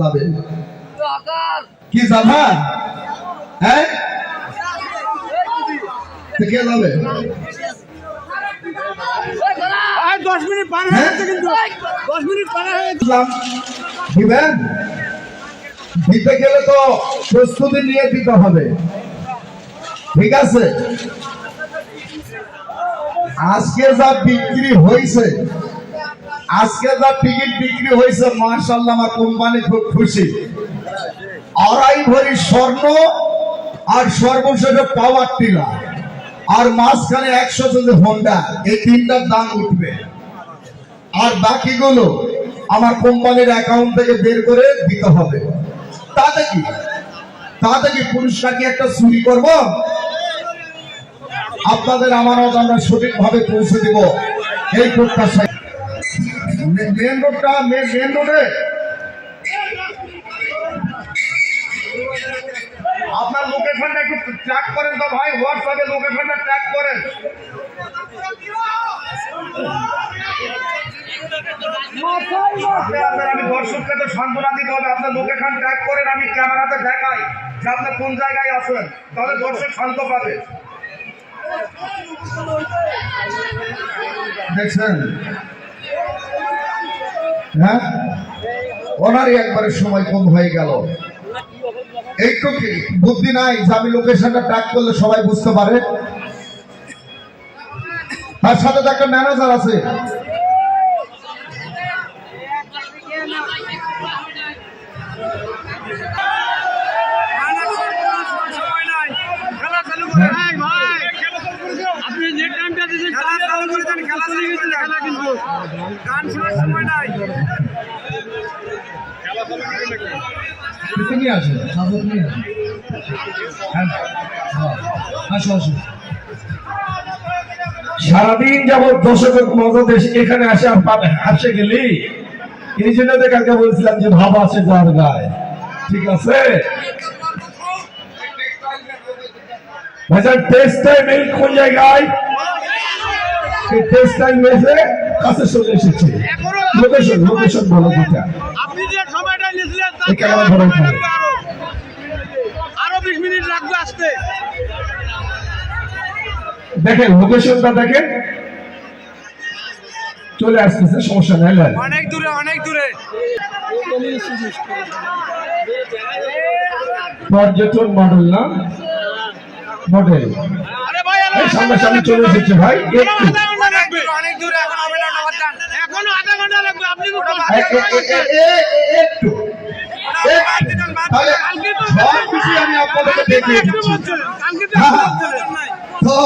যাবে কি যাবা? হ্যাঁ? কে যাবে? দশ মিনিট পার হয়ে গেছে কিন্তু। দশ মিনিট পার হয়ে দিবেন? দিতে গেলে তো প্রস্তুতি নিয়ে দিতে হবে। ঠিক আছে? আজকে যা বিক্রি হয়েছে আজকে যা টিকিট বিক্রি হয়েছে মার্শাল্লাহ আমার কোম্পানি খুব খুশি। আড়াই ভরি স্বর্ণ আর সর্বশেষ পাওয়ার টিলা আর মাঝখানে একশো যদি হোন্ডা এই তিনটার দাম উঠবে। আর বাকিগুলো আমার কোম্পানির অ্যাকাউন্ট থেকে বের করে দিতে হবে। তাতে কি? তাতে কি পুরস্কার কি একটা চুরি করব? আপনাদের আমানত আমরা সঠিকভাবে পৌঁছে দেব। এই প্রত্যাশায় মেন রোডটা মেন রোডে। আপনার লোকেশনটা একটু ট্র্যাক করেন তো ভাই হোয়াটসঅ্যাপে লোকেশনটা ট্র্যাক করেন। আমি দর্শককে তো সান্ত্বনা দিতে হবে আপনার লোকেশন ট্র্যাক করেন আমি ক্যামেরাতে দেখাই যে আপনি কোন জায়গায় আছেন তাহলে দর্শক শান্ত পাবে। দেখছেন? ওনারই একবারে সময় কম হয়ে গেল। একটু কি বুদ্ধি নাই? যে আমি লোকেশনটা ট্র্যাক করলে সবাই বুঝতে পারে? তার সাথে তো একটা ম্যানেজার আছে। সময় নাই খেলা চালু করে ভাই ভাই আপনি যে টাইমটা দিয়েছেন খেলা চালু করে দেন খেলা চালু করে দেন খেলা কিন্তু গান শোনার সময় নাই। তুমি আসো আসো। হ্যাঁ হ্যাঁ, আসো আসো। সারাদিন এখানে আসে হাসে গেলি। এই জন্য তো কালকে বলছিলাম যে ভাব আছে যার গায়ে। ঠিক আছে? ভাইজান টেস্ট টাইম কোন জায়গায় এই টেস্ট টাইম হয়েছে কাছে চলে এসেছে। লোকেশন লোকেশন বলো দুটা আপনি যে সময়টা নিয়েছিলেন তার এই ক্যামেরা থেকে ধরো সময় এখানে। লাগবে আরও। আরও বিশ মিনিট লাগবে আসতে। দেখেন লোকেশনটা দেখেন। চলে আসতেছে সমস্যা নেই অনেক দূরে অনেক দূরে। পর্যটন মডেল না? মডেল। আরে ভাই এই সামনাসামনি চলে এসেছে ভাই একটু। লাগবে। অনেক দূরে এখন হবে না নবাদান এখনও আধা ঘণ্টা লাগবে আপনি তো একটু। একটু। কালকে তো আমি আপনাদেরকে দেখিয়ে দিচ্ছি কালকে হ্যাঁ। তো